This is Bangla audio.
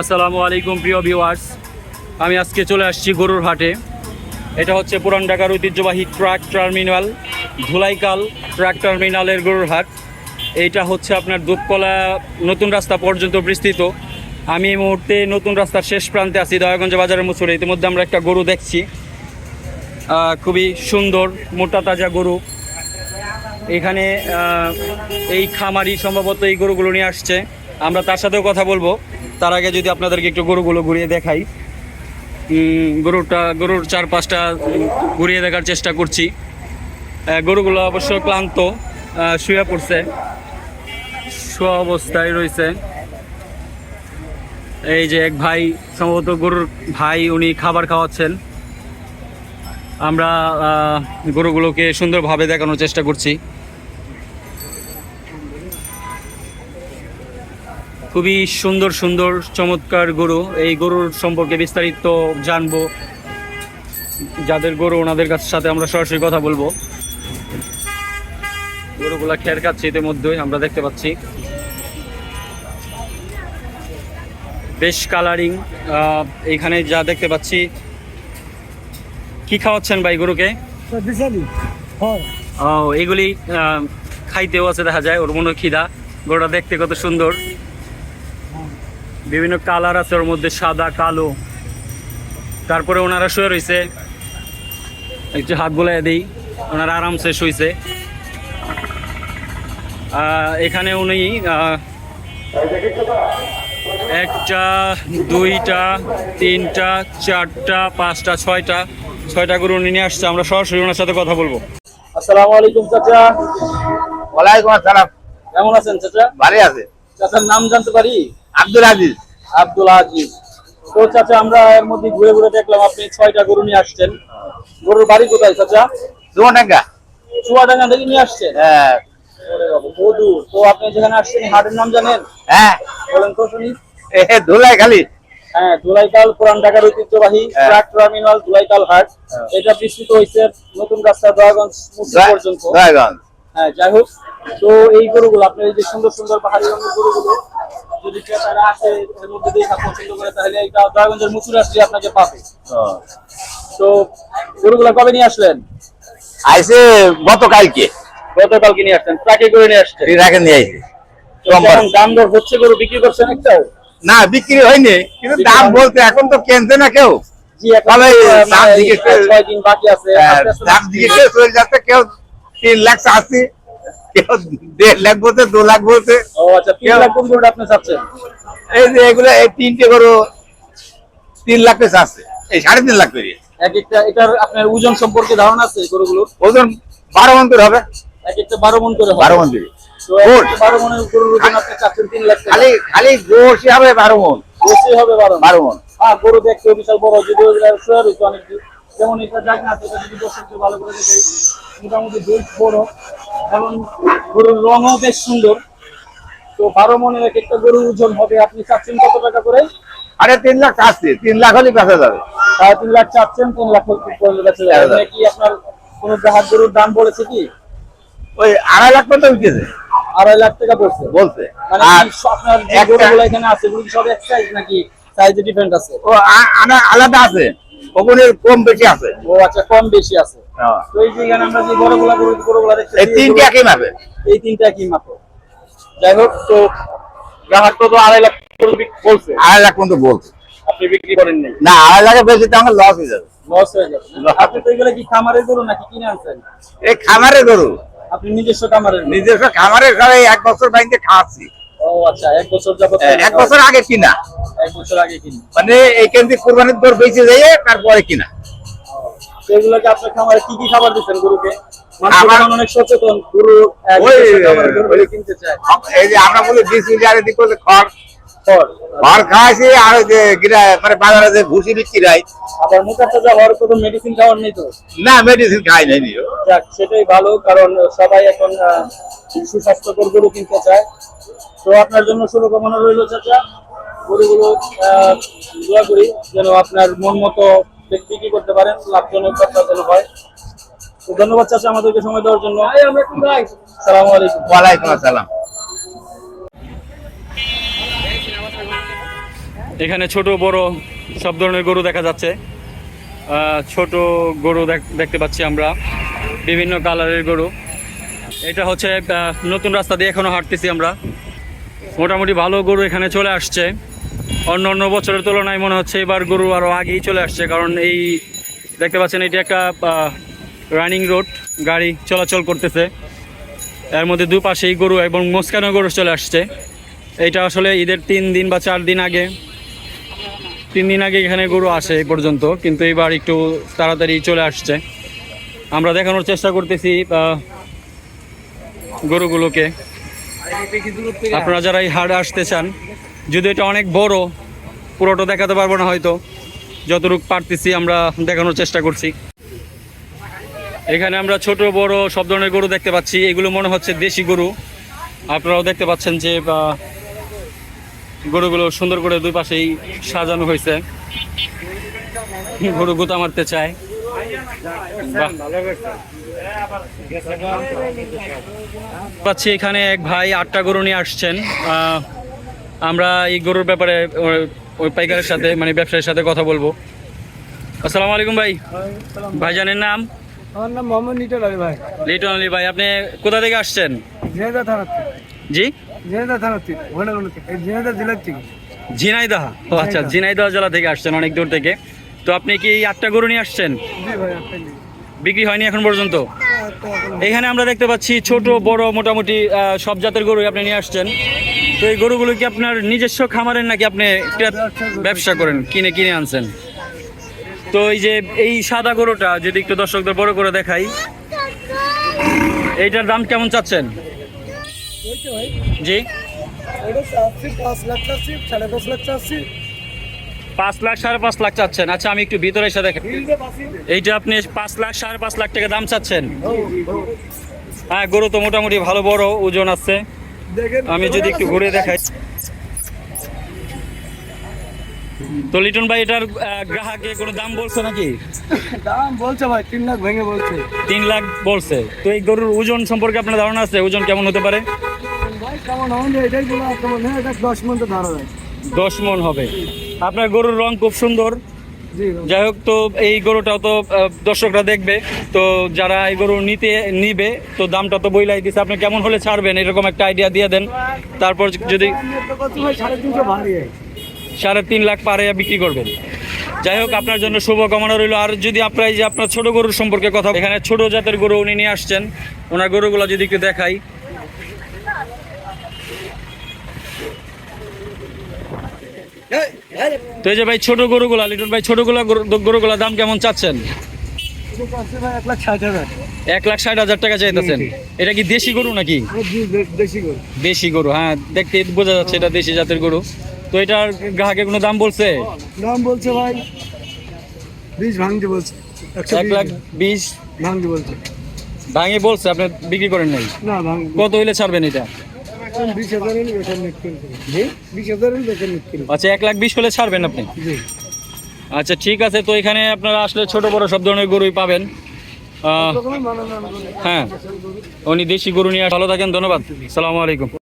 আসসালামু আলাইকুম, প্রিয় ভিউয়ার্স আমি আজকে চলে আসছি গরুর হাটে। এটা হচ্ছে পুরান ঢাকার ঐতিহ্যবাহী ট্রাক টার্মিনাল, ধুলাইকাল ট্রাক টার্মিনালের গরুর হাট। এইটা হচ্ছে আপনার দুধকলা নতুন রাস্তা পর্যন্ত বিস্তৃত। আমি এই মুহূর্তে নতুন রাস্তার শেষ প্রান্তে আছি, দয়াগঞ্জ বাজারের মুসুরে। ইতিমধ্যে আমরা একটা গরু দেখছি। খুবই সুন্দর, মোটা তাজা গরু। এখানে এই খামারি সম্ভবত এই গরুগুলো নিয়ে আসছে। আমরা তার সাথেও কথা বলব। তার আগে যদি আপনাদেরকে একটু গরুগুলো ঘুরিয়ে দেখাই। গরুটা, গরুর চার পাঁচটা ঘুরিয়ে দেখার চেষ্টা করছি। গরুগুলো অবশ্য ক্লান্ত শুয়ে পড়ছে। শোয়া অবস্থায় রয়েছে। এই যে এক ভাই, সম্ভবত গরুর ভাই, উনি খাবার খাওয়াচ্ছেন। আমরা গরুগুলোকে সুন্দরভাবে দেখানোর চেষ্টা করছি। খুবই সুন্দর সুন্দর চমৎকার গরু। এই গরুর সম্পর্কে বিস্তারিত জানব। যাদের গরু ওনাদের কাছ সাথে আমরা সরাসরি কথা বলব। গরুগুলা খেয়ার খাচ্ছে ইতিমধ্যে আমরা দেখতে পাচ্ছি। বেশ কালারিং এখানে যা দেখতে পাচ্ছি। কি খাওয়াচ্ছেন ভাই গরুকে? ও এগুলি খাইতেও আছে দেখা যায় ওর মনে খিদা। গরুটা দেখতে কত সুন্দর। বিভিন্ন কালার আছে ওর মধ্যে সাদা কালো। তারপরে ওনারা শুয়ে রয়েছে একটু হাত বোলাই দিই ওনারা আরামসে আহ, এখানে উনি একটা দুইটা তিনটা চারটা পাঁচটা ছয়টা ছয়টা গরু উনি নিয়ে আসছে। আমরা সরাসরি ওনার সাথে কথা বলব। আসসালামু আলাইকুম চাচা। ওয়ালাইকুম আসসালাম। কেমন আছেন চাচা? ভালো আছে। চাচার নাম জানতে পারি? আব্দুল আজিজ। আব্দুল আজিজ। তো চাচা আমরা এর মধ্যে ঘুরে ঘুরে দেখলাম আপনি ছয়টা গরু নিয়ে আসছেন। গরুর বাড়ি কোথায় চাচা? চুয়াডাঙ্গা। চুয়াডাঙ্গা থেকে নিয়ে আসছেন? হ্যাঁ। তো আপনি যেখানে আসছেন হাটের নাম জানেন? হ্যাঁ। বলেন তো শুনি। ধুলাই খালি হ্যাঁ ধুলাইকাল পুরান ঢাকার ঐতিহ্যবাহী হ্যাঁ। ট্রাক টার্মিনাল ধুলাইকাল হাট। এটা বিস্তৃত হয়েছে নতুন রাস্তা দয়াগঞ্জ মুসি পর্যন্ত। দয়াগঞ্জ। হ্যাঁ যাই হোক। তো এই গরুগুলো আপনার এই যে সুন্দর সুন্দর পাহাড়ি রঙের গরুগুলো যদি ক্রেতারা আসে এর মধ্যে দেখা পছন্দ করে তাহলে মুচুর আসলে আপনাকে পাবে। তো গরুগুলো কবে নিয়ে আসলেন? আইসে গতকালকে। গতকালকে নিয়ে আসলেন ট্রাকে করে নিয়ে আসছেন? রাখে নিয়ে আইসে দাম দর হচ্ছে গরু বিক্রি করছেন একটাও না বিক্রি হয়নি কিন্তু দাম বলতে এখন তো কেনছে না কেউ। দাম মানে আছে। হ্যাঁ, দাম দিকে চলে যাচ্ছে কেউ তিন লাখ চাচ্ছি। কেউ দেড় লাখ বলতে দু লাখ বলতে ও আচ্ছা তিন লাখ কোন গরুটা আপনি চাচ্ছেন? এই যে এগুলো এই তিনটে গরু তিন লাখ করে চাচ্ছে। এই সাড়ে তিন লাখ করে। এক একটা এটার আপনার ওজন সম্পর্কে ধারণা আছে গরুগুলোর? ওজন বারো মন করে হবে। এক একটা বারো মন করে বারো মন করে। তো বারো মনের গরুর ওজন আপনি চাচ্ছেন তিন লাখ খালি খালি গোসি হবে বারো মন। বেশি হবে বারো বারো মন। হ্যাঁ গরু দেখতে বিশাল বড় রয়েছে অনেক যেমন এটা যাক না সেটা যদি দর্শককে ভালো করে দেখে মোটামুটি বেশ বড়। এবং গরুর রঙও বেশ সুন্দর। তো বারো মনের এক একটা গরুর ওজন হবে। আপনি চাচ্ছেন কত টাকা করে? আরে তিন লাখ চাচ্ছি। তিন লাখ হলে বেচা যাবে। সাড়ে তিন লাখ চাচ্ছেন তিন লাখ বেচে যাবে। মানে কি আপনার কোন গ্রাহক গরুর দাম বলেছে কি? ওই আড়াই লাখ পর্যন্ত উঠেছে আড়াই লাখ টাকা পড়ছে বলছে। মানে আপনার গরুগুলো এখানে আছে কি সব এক সাইজ নাকি সাইজে ডিফারেন্ট আছে? ও আলাদা আছে। ওখানে কম বেশি আছে। ও আচ্ছা কম বেশি আছে। তো এই যে এখানে আমরা যে বড়গুলা গরু গরুগুলা দেখছি এই তিনটে একই মাপে এই তিনটা কি মাত্র যাই হোক তো গ্রাহক তো তো আড়াই লাখ বলছে। আড়াই লাখ পর্যন্ত বলছে। আপনি বিক্রি করেন নাই। না আড়াই লাখের বেশি তো আমার লস হয়ে যাবে। লস হয়ে যাবে। আপনি তো এগুলো কি খামারের গরু নাকি কিনে আনছেন? এই গরু। আপনি নিজস্ব খামারের নিজস্ব খামারে ঘরে এক বছর বাইন্দে খাওয়াচ্ছি। ও আচ্ছা এক বছর যাবত এক বছর আগে কিনা। এক বছর আগে কিনি। মানে এইখান থেকে কোরবানির দর বেঁচে যাইয়ে তারপরে কিনা। এগুলোকে আপনার খামারে কি কি খাবার দিচ্ছেন গরুকে? অনেক সচেতন গরু কিনতে চায়। এই যে আমরা বলি বিশ মিটারে দিক করলে খড়। খড়। খড় খাওয়াইছি আর যে গিরা মানে বাজারে যে ভুসি বিক্রি হয়। আবার মুখে তাজা হওয়ার কোনো মেডিসিন খাওয়ার নেই তো? না মেডিসিন খাই নাই যাক সেটাই ভালো কারণ সবাই এখন সুস্বাস্থ্যকর গরু কিনতে চায়। তো আপনার জন্য শুভকামনা রইল চাচা। গরুগুলো আহ, দোয়া করি যেন আপনার মন মতো বিক্রি করতে পারেন? লাভজনক লাভজনক হয়? ধন্যবাদ চাচা আমাদেরকে সময় দেওয়ার জন্য। সালামু আলাইকুম। ওয়ালাইকুম আসসালাম। এখানে ছোট বড় সব ধরনের গরু দেখা যাচ্ছে। আহ, ছোট গরু দেখ- দেখতে পাচ্ছি আমরা। বিভিন্ন কালারের গরু। এটা হচ্ছে আহ, নতুন রাস্তা দিয়ে এখনও হাঁটতেছি আমরা। মোটামুটি ভালো গরু এখানে চলে আসছে। অন্য অন্য বছরের তুলনায় মনে হচ্ছে এবার গরু আরও আগেই চলে আসছে, কারণ এই দেখতে পাচ্ছেন এটি একটা রানিং রোড গাড়ি চলাচল করতেছে। এর মধ্যে দুপাশেই গরু এবং মোস্কানো গরু চলে আসছে। এইটা আসলে ঈদের তিন দিন বা চার দিন আগে, তিন দিন আগে এখানে গরু আসে এই পর্যন্ত, কিন্তু এবার একটু তাড়াতাড়ি চলে আসছে। আমরা দেখানোর চেষ্টা করতেছি গরুগুলোকে। আপনারা যারা এই হাটে আসতে চান যদি এটা অনেক বড়, পুরোটা দেখাতে পারব না হয়তো। যতটুকু পারতেছি আমরা দেখানোর চেষ্টা করছি। এখানে আমরা ছোট, বড় সব ধরনের গরু দেখতে পাচ্ছি। এগুলো মনে হচ্ছে দেশি গরু। আপনারাও দেখতে পাচ্ছেন যে গরুগুলো সুন্দর করে দুই পাশেই সাজানো হয়েছে। গরু গুতা মারতে চায়। পাচ্ছি এখানে এক ভাই আটটা গরু নিয়ে আসছেন। আমরা এই গরুর ব্যাপারে ওই- পাইকারের সাথে মানে ব্যবসায়ীর সাথে কথা বলব। আসসালামু আলাইকুম ভাই। ভাইজানের নাম? আমার নাম মোহাম্মদ নিটল আলী ভাই। লিটন আলী ভাই আপনি কোথা থেকে আসছেন? ঝিনাইদা থেকে। জি? ঝিনাইদা থানার থেকে ঝিনাইদা জেলার থেকে ঝিনাইদহ। ও আচ্ছা ঝিনাইদহ। জেলা থেকে আসছেন অনেক দূর থেকে। তো আপনি কি এই আটটা গরু নিয়ে আসছেন? জি ভাই আপনি বিক্রি হয়নি এখন পর্যন্ত? এখানে আমরা দেখতে পাচ্ছি ছোট বড় মোটামুটি সব জাতের গরু আপনি নিয়ে আসছেন। তো এই গরুগুলো কি আপনার নিজস্ব খামারের নাকি আপনি ব্যবসা করেন, কিনে কিনে আনছেন? তো এই যে এই সাদা গরুটা, যদি একটু দর্শকদের বড় করে দেখাই, এইটার দাম কেমন চাচ্ছেন? জি। পাঁচ লাখ সাড়ে পাঁচ লাখ চাচ্ছেন। আচ্ছা আমি একটু ভিতরে এসে দেখেন এইটা আপনি পাঁচ লাখ সাড়ে পাঁচ লাখ টাকা দাম চাচ্ছেন? হ্যাঁ গরু তো মোটামুটি ভালো বড়, ওজন আছে। আমি যদি একটু ঘুরে দেখাই। তো লিটন ভাই এটার গ্রাহকে কোনো দাম বলছে নাকি? দাম বলছে ভাই তিন লাখ ভেঙে বলছে। তিন লাখ বলছে। তো এই গরুর ওজন সম্পর্কে আপনার ধারণা আছে? ওজন কেমন হতে পারে? দশ মন হবে। আপনার গরুর রং খুব সুন্দর। যাই হোক, তো এই গরুটাও তো দর্শকরা দেখবে। তো যারা এই গরু নিতে, নিবে, তো দামটা তো বইলাই দিচ্ছে আপনি কেমন হলে ছাড়বেন? এরকম একটা আইডিয়া দিয়ে দেন। তারপর যদি সাড়ে তিন লাখ পারে বিক্রি করবেন। যাই হোক, আপনার জন্য শুভকামনা রইল। আর যদি আপনার যে আপনার ছোট গরুর সম্পর্কে কথা এখানে ছোট জাতের গরু উনি নিয়ে আসছেন। ওনার গরুগুলো যদি একটু দেখাই। তো এই যে ভাই ছোট গরুগুলা লিটন ভাই ছোটগুলা গরুগুলা দাম কেমন চাচ্ছেন? এক লাখ ষাট হাজার টাকা চাইতেছেন। এটা কি দেশি গরু নাকি? দেশি গরু হ্যাঁ দেখতে বোঝা যাচ্ছে এটা দেশি জাতের গরু। তো এটার গ্রাহকে কোনো দাম বলছে? দাম বলছে ভাই বিশ ভাঙতে বলছে একশো এক লাখ বিশ? ভাঙতে বলছে। ভাঙে বলছে আপনি বিক্রি করেন নাই? কত হইলে ছাড়বেন এটা? বিশ নিট বিশ নিট আচ্ছা এক লাখ বিশ হলে ছাড়বেন আপনি? জি। আচ্ছা ঠিক আছে তো এখানে আপনারা আসলে ছোট বড় সব ধরনের গরুই পাবেন। হ্যাঁ। উনি দেশি গরু নিয়ে ভালো থাকেন ধন্যবাদ। সালামু আলাইকুম।